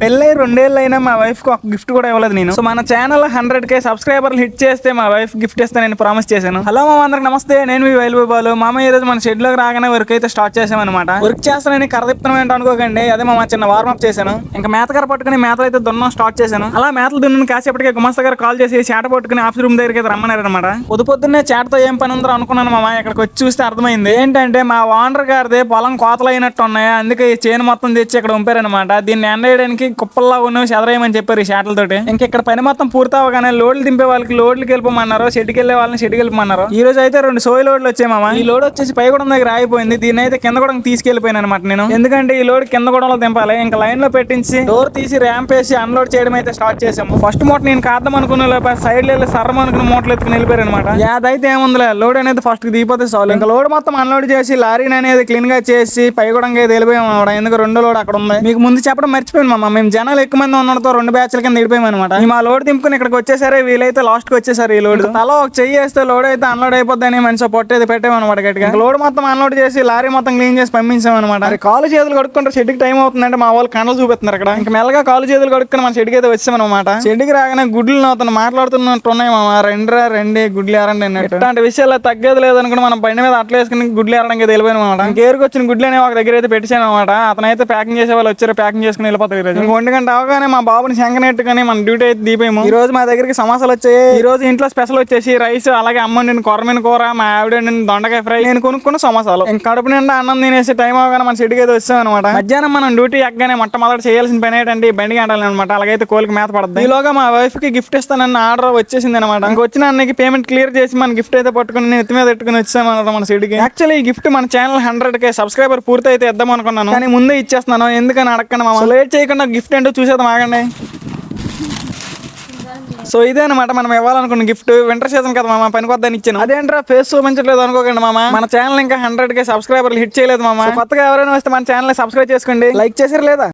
పెళ్ళై రెండేళ్ళు అయినా మా వైఫ్కి ఒక గిఫ్ట్ కూడా ఇవ్వలేదు నేను. సో మన ఛానల్ హండ్రెడ్ కే సబ్స్క్రైబర్లు హిట్ చేస్తే మా వైఫ్ గిఫ్ట్ ఇస్తే నేను ప్రామిస్ చేశాను. హలో మా అందరికి నమస్తే నేను మీ వైల్ బాలు మామ ఈ రోజు మన షెడ్లోకి రాగానే వర్క్ అయితే స్టార్ట్ చేసామన్నమాట వర్క్ చేస్తానని కర్ర తిప్పుతాం ఏంటో అనుకోకండి. అదే మా చిన్న వార్మప్ చేశాను. ఇంకా మేతకర పట్టుకుని మేతలు అయితే దున్నం స్టార్ట్ చేశాను. అలా మేతలు దున్ను కాసేపటికి గుమస్తా గారు కాల్ చేసి చేట పట్టుకుని ఆఫీస్ రూమ్ దగ్గరికి అయితే రమ్మన్నారు అనమాట పొద్దు పొద్దున్నే చేటతో ఏం పని ఉందో అనుకున్నాను మామ. ఇక్కడికి వచ్చి చూస్తే అర్థమైంది. ఏంటంటే మా ఓనర్ గారిది పొలం కోతలు అయినట్టు ఉన్నాయి. అందుకే ఈ చేను మొత్తం తెచ్చి ఇక్కడ ఉంపారనమాట దీన్ని ఎండేయడానికి కుప్పల్లా ఉన్నవి చెదరేయమని చెప్పారు ఈ షాటలతోటి ఇంకా ఇక్కడ పని మొత్తం పూర్తి అవ్వగానే లోడ్లు దింపే వాళ్ళకి లోడ్లకి వెళ్ళిపోమన్నారు షెడ్కి వెళ్ళే వాళ్ళని షెడ్కి వెళ్ళిపోమన్నారు ఈ రోజు అయితే రెండు సోయి లోడ్లు వచ్చాయి మామ. ఈ లోడ్ వచ్చేసి పైగూడెం దగ్గర ఆగిపోయింది. దీని అయితే కింద కూడా తీసుకెళ్ళిపోయాను అనమాట నేను. ఎందుకంటే ఈ లోడ్ కింద కూడా దింపాలి. ఇంకా లైన్లో పెట్టించి డోర్ తీసి ర్యాంప్ వేసి అన్లోడ్ చేయడం అయితే స్టార్ట్ చేసాము ఫస్ట్ మూట నేను కాద్దాం అనుకున్న లోపల సైడ్ వెళ్ళి సర్రం అనుకున్న మూటలు ఎత్తుకుని వెళ్ళిపోయారు అనమాట అదైతే ఏముందిలే లోడ్ అనేది ఫస్ట్ దిగిపోతే చాలు. ఇంకా లోడ్ మొత్తం అన్లోడ్ చేసి లారీని అనేది క్లీన్గా చేసి పై అయితే వెళ్ళిపోయాం అనమాట ఎందుకు రెండు లోడ్ అక్కడ ఉంది. మీకు ముందు చెప్పడం మర్చిపోయాను మామ. మేము జనాలు ఎక్కువ మంది ఉండడంతో రెండు బ్యాచ్ల కింద అనమాట ఆ లోడ్ దింపుకుని ఇక్కడికి వచ్చేసరి వీలైతే లాస్ట్కి వచ్చేసారు ఈ లోడ్. తల ఒక చెయ్యి వేస్తే లోడ్ అయితే అన్లోడ్ అయిపోద్దని మనిషి పొట్టేది పెట్టామన్నమాట గట్టిగా. లోడ్ మొత్తం అన్లోడ్ చేసి లారీ మొత్తం క్లీన్ చేసి పంపించాం అనమాట మరి కాలు చేతులు కడుక్కుంటే షెడ్కి టైం అవుతుందంటే మా వాళ్ళు కండలు చూపిస్తున్నారు ఇక్కడ ఇంకా మెల్లగా కాలు చేతులు కడుక్కుని మన షెడ్కి అయితే వచ్చాం అనమాట షెడ్కి రాగానే గుడ్లు అతను మాట్లాడుతున్నట్టు ఉన్నాయి మామ. రెండ్రా రెండే గుడ్లు ఎరండి అన్నట్టు. ఇట్లాంటి విషయాలు తగ్గేది లేదనుకుని మనం బండి మీద అట్లా వేసుకుని గుడ్లు ఎరడానికి అనమాట ఇంకేరుకు వచ్చిన గుడ్లు అనేవి ఒక దగ్గర అయితే పెట్టాను అనమాట అతను అయితే ప్యాకింగ్ చేసే వాళ్ళు వచ్చారు ప్యాకింగ్ చేసుకుని వెళ్ళిపోతారు ఈరోజు ఒంటి గంట అవగానే మా బాబుని శంకనెట్టుకొని మన డ్యూటీ అయితే దీపాము ఈ రోజు మా దగ్గరికి సమస్యలు వచ్చాయి. ఈ రోజు ఇంట్లో స్పెషల్ వచ్చేసి రైస్ అలాగే అమ్మ నేను కొరమైన కూర మా ఆవిడ వండిన దొండకాయ ఫ్రై. నేను కొనుక్కున్న సమోసాలు. ఇంకా కడుపు నిండా అన్నం తినేసి టైం అవగానే మన చెట్టుకి అయితే వచ్చాం అనమాట మధ్యాహ్నం మనం డ్యూటీ ఎక్కగానే మొట్టమొదటి చేయాల్సిన పని ఏంటంటే బండి గంటాలి అనమాట అలాగైతే కోలికి మేత పడుతుంది ఈలోగా మా వైఫ్కి గిఫ్ట్ ఇస్తానన్న ఆర్డర్ వచ్చేసింది అనమాట ఇంక వచ్చిన అన్నకి పేమెంట్ క్లియర్ చేసి మన గిఫ్ట్ అయితే పట్టుకుని నేను ఎత్తి మీద పెట్టుకుని వచ్చాం అనమాట మన సిటీకి యాక్చువల్లీ ఈ గిఫ్ట్ మన ఛానల్ హండ్రెడ్ కే సబ్స్క్రైబర్ పూర్తి అయితే ఇద్దాం అనుకున్నాను. కానీ ముందే ఇచ్చేస్తున్నాను. ఎందుకని అడగండి మామ? లేట్ చేయకుండా గిఫ్ట్ ఏంటో చూసేద్దాం ఆగండి. సో ఇదే అనమాట మనం ఇవ్వాలనుకున్న గిఫ్ట్. వింటర్ సీజన్ కదా మామ పని కొద్దని ఇచ్చాను. అదేంట్రా ఫేస్ చూపించట్లేదు అనుకోకండి మామ. మన ఛానల్ ఇంకా హండ్రెడ్ కే సబ్స్క్రైబర్లు హిట్ చేయలేదు మామ. కొత్తగా ఎవరైనా వస్తే మన ఛానల్ సబ్స్క్రైబ్ చేసుకోండి. లైక్ చేసారు లేదా?